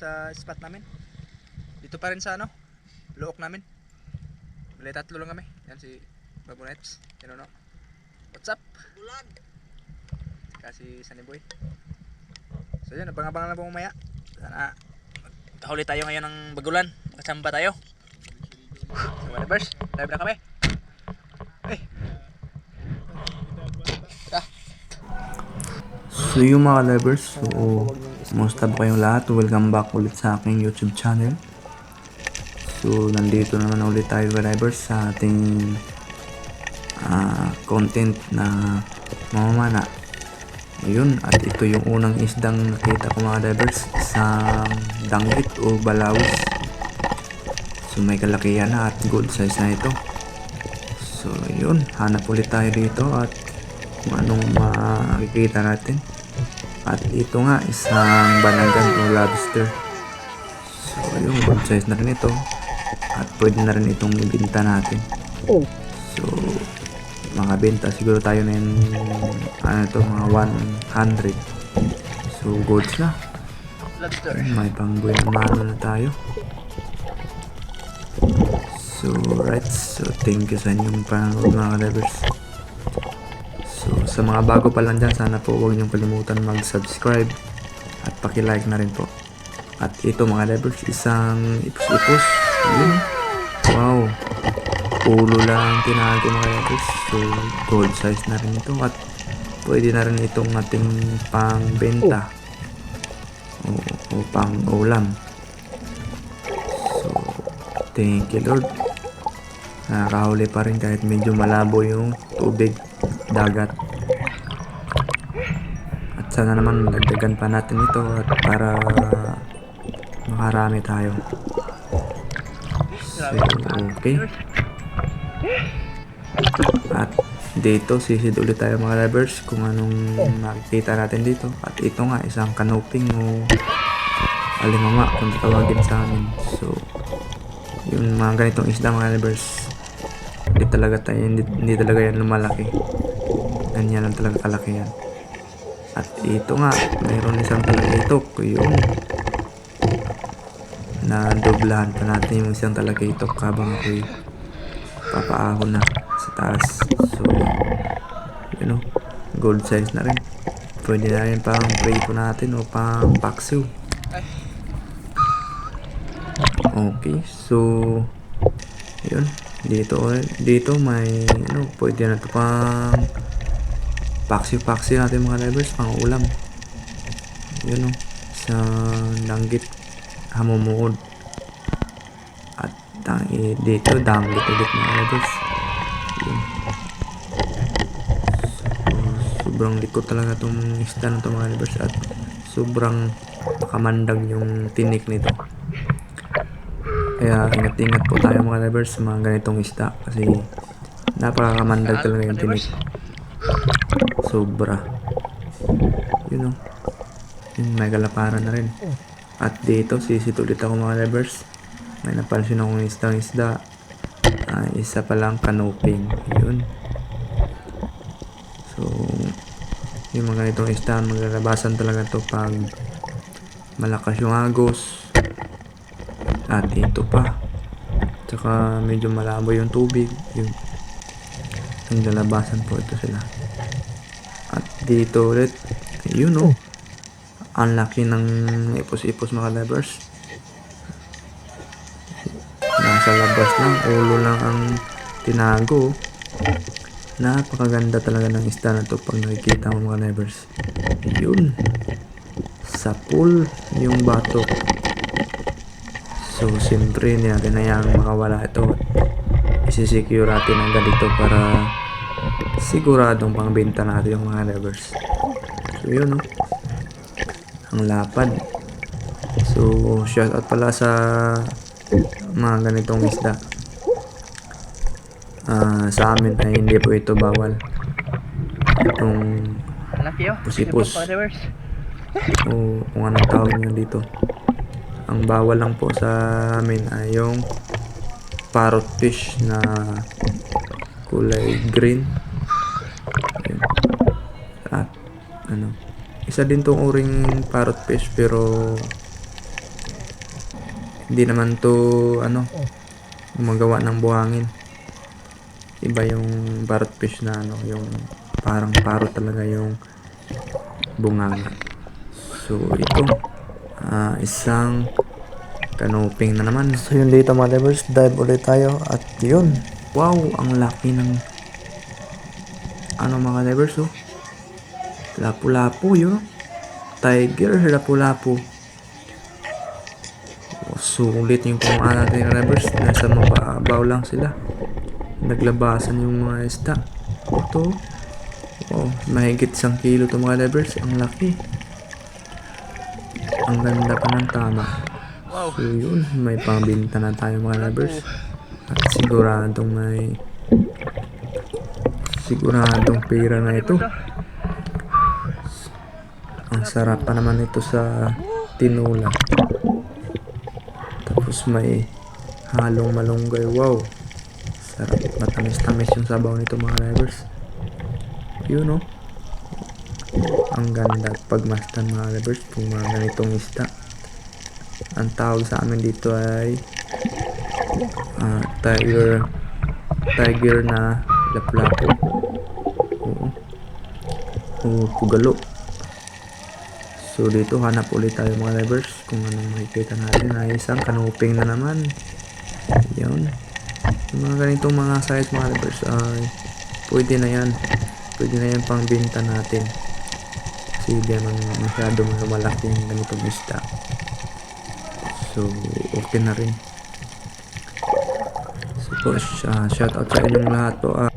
sa spot namin. Dito pa rin sa ano, luok namin. Bali tatlo lang kami. Yan si Babu Nets. Yan ano. What's up? Bulan. Kasi Sunny Boy. So yun, abang-abang na po mamaya. Sana huli tayo ngayon ng bagulan. Makasamba tayo. So mga neighbors, live na kami. So yung mga lovers, so musta ba kayong lahat? Welcome back ulit sa aking YouTube channel. So nandito naman ulit tayo lovers sa ating ah, content na mamamana. Ayun, at ito yung unang isdang nakita ko mga divers sa danggit o balawis. So may kalakihan na at good size na ito. So yun, hanap ulit tayo dito at kung anong makikita natin. At ito nga, isang banagan o lobster. So yun, good size na rin ito. At pwede na rin itong ibenta natin. Oh. So, makabenta siguro tayo na yun, ano to, mga 100. So, goods na. May pangbuhay na mano na tayo. So, right. So, thank you sa inyong panonood mga ka-divers. Sa mga bago pa lang dyan, sana po huwag niyong kalimutan mag-subscribe at paki-like na rin po. At ito mga divers, isang ipos-ipos. Yun. Wow. Ulo lang tinago mga divers. So, gold size na rin ito. At pwede na rin itong ating pang-benta. O, o pang-ulam. So, thank you Lord. Nakakahuli pa rin kahit medyo malabo yung tubig, dagat. Sana naman dagdagan pa natin ito at para makarami tayo. So, okay. At dito, sisid ulit tayo mga lovers kung anong makikita natin dito. At ito nga, isang canoping o alimama kung tawagin sa amin. So, yung mga ganitong isda mga lovers, hindi talaga tayo, hindi, hindi talaga yan lumalaki. Ganyan lang talaga kalaki yan. At ito nga, mayroon isang talakitok. Yun. Na doblahan pa natin yung isang talakitok habang ako'y papaahon na sa taas. So, you know, gold size na rin. Pwede na rin pang prito natin o pang paksiw. Okay, so, yun. Dito, dito may, ano, pwede na ito pang paksiw-paksiw natin mga divers, pang ulam. Yun o, sa langgit, hamumuod. At tang, eh, dito, danggit ulit mga divers. Yun. So, sobrang likot talaga itong isda na ito mga divers at sobrang nakamandag yung tinik nito. Kaya ingat-ingat po tayo mga divers sa mga ganitong isda kasi napakakamandag talaga yung tinik. Sobra. You know. Yun, may kalaparan na rin. At dito, sisit ulit ako mga divers. May napansin akong isdang isda. Ah, isa pa lang canoping. Yun. So, yung mga ganitong isda, maglalabasan talaga to pag malakas yung agos. At dito pa. Tsaka medyo malabo yung tubig. Yung naglalabasan po ito sila. Dito ulit, yun oh. Ang ng ipos-ipos mga divers. Nasa labas lang, ulo lang ang tinago. Napakaganda talaga ng isda na to pag nakikita mo mga divers. Yun. Sa pool, yung batok. So, siyempre, hindi natin hayaan makawala ito. Isisecure natin ang ganito para siguradong pangbenta natin yung mga levers. So, yun, no? Ang lapad. So, shout out pala sa mga ganitong isda. Ah, sa amin ay hindi po ito bawal. Itong divers. o kung anong tawag nyo dito. Ang bawal lang po sa amin ay yung parrot fish na kulay green. Ayun. At ano, isa din tong uring parrot fish pero Hindi naman to ano gumagawa ng buhangin. Iba yung parrot fish na ano, yung parang parrot talaga yung bunganga. So ito ah, isang canoping na naman. So yun dito mga divers, dive ulit tayo at yun. Wow, ang laki ng ano mga divers oh. Lapu-lapu yun. Tiger, lapu-lapu. Sulit yung kumaan natin ng divers. Nasa mababaw lang sila. Naglabasan yung mga isda. Ito. Oh, mahigit isang kilo to mga divers. Ang laki. Ang ganda pa ng tama. So yun, may pangbinta na tayo mga lovers. At siguradong may siguradong pera na ito. Ang sarap pa naman ito sa tinula. Tapos may halong malunggay. Wow. Sarap. Matamis-tamis yung sabaw nito mga lovers. Yun oh. Ang ganda pagmastan mga lovers kung mga ganitong isda ang tawag sa amin dito ay ah, tiger tiger na laplapo oo o pugalo so dito hanap ulit tayo mga divers kung anong makikita natin ay isang kanuping na naman yun yung mga ganitong mga size mga divers ay pwede na yan pwede na yan pang binta natin kasi hindi naman masyadong lumalaki yung ganitong isda So, okay na rin. So, po, ah, shout out sa inyong lahat po. ah.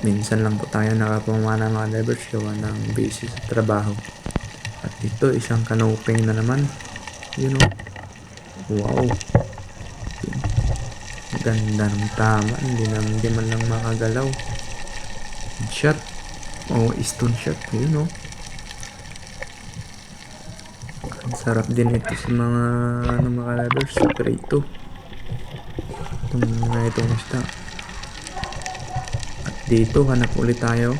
Minsan lang po tayo nakapamana mga divers gawa ng busy sa trabaho. At ito, isang canoping na naman. You know. Wow. Ganda ng tama. Hindi, na, hindi man lang makagalaw. Shot. Oh, stone shot. Yun, oh. Ang sarap din ito sa mga ano mga lovers. Prito. Itong mga itong isda. Dito, hanap ulit tayo.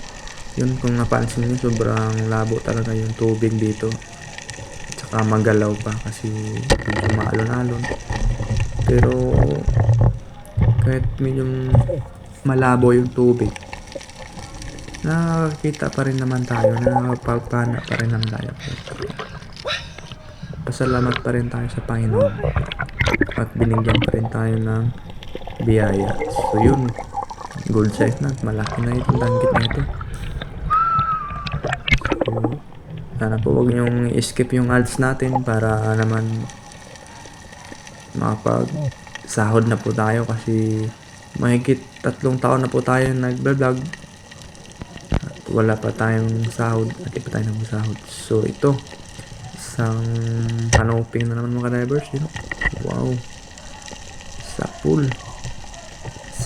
Yun, kung napansin nyo, sobrang labo talaga yung tubig dito. At saka magalaw pa kasi maalon-alon. Pero kahit medyo malabo yung tubig nakakita pa rin naman tayo nakapagpana pa rin naman tayo pasalamat pa rin tayo sa Panginoon at binigyan pa rin tayo ng biyaya so yun gold size na malaki na itong danggit na ito. So, sana po wag niyong i-skip yung ads natin para naman makapag sahod na po tayo kasi mahigit tatlong taon na po tayo nagbablog. At wala pa tayong sahod at di pa tayo ng sahod so ito isang canoping na naman mga divers yun wow. Sa pool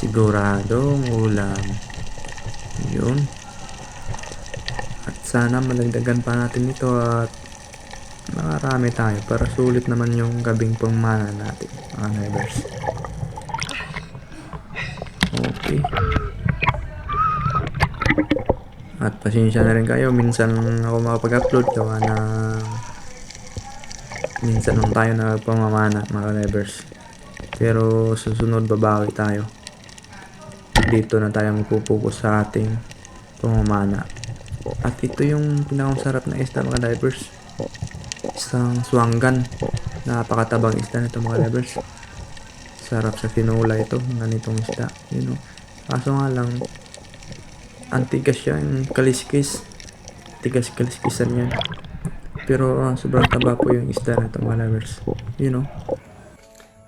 siguradong ulam yun. At sana malagdagan pa natin ito at makarami tayo. Para sulit naman yung gabing pangmana natin mga divers okay. At pasensya na rin kayo. Minsan ako makapag-upload. Gawa na minsan lang tayo na pamamana mga divers pero susunod babawi tayo dito na tayo magpupokus sa ating pamamana. At ito yung pinakamasarap na isda mga divers. Isang swanggan napakatabang isda nito mga divers. Sarap sa tinula ito ng ganitong isda. You know kaso nga lang ang tigas siya yung kaliskis. Tigas kaliskisan yan pero ah, sobrang taba po yung isda nito mga divers. You know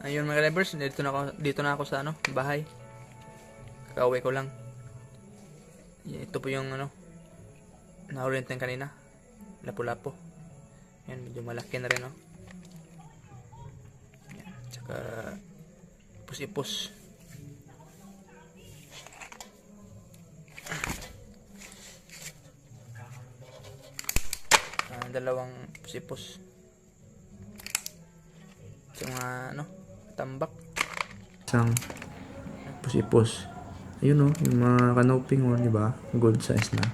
Ayun mga drivers, dito na ako, dito na ako sa ano, bahay. Kakauwi ko lang. Ito po yung ano, naurent ng kanina. Lapu-lapo. Yan, medyo malaki na rin, no? Yan, tsaka ipus-ipus. Ah, dalawang ipus-ipus. Sa mga ano, tambak. isang ipos-ipos. Ayun oh, yung mga canoping oh, di ba? Gold size na.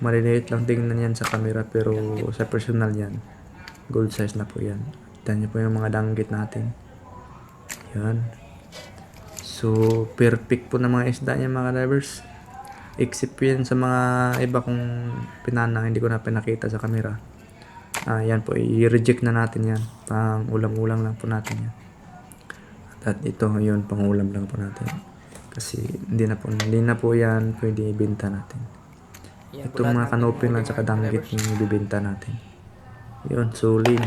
Maliliit lang tingnan yan sa camera pero sa personal yan. Gold size na po yan. Tignan niyo po yung mga danggit natin. Yan. So, perfect po na mga isda niya mga divers. Except yan sa mga iba kong pinanang hindi ko na pinakita sa camera. Ah, yan po, i-reject na natin yan. Pang ulam-ulam lang po natin yan. At ito, yun, pang ulam lang po natin. Kasi hindi na po, hindi na po yan pwede ibenta natin. Yan Itong mga ng kanoping lang sa mga danggit drivers. yung ibibenta natin. Yun, sulit.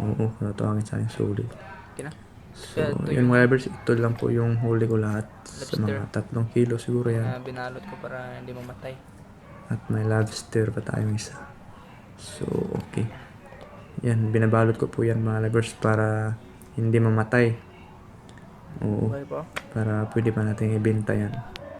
Oo, natawagin sa akin sulit. Okay na. So, yun mga drivers, ito lang po yung huli ko lahat. Sa mga tatlong kilo siguro yan. Na binalot ko para hindi mamatay. At may lobster pa tayong isa. So, okay. Yan, binabalot ko po yan mga lovers para hindi mamatay. Oo, Okay po. para pwede pa natin ibenta yan.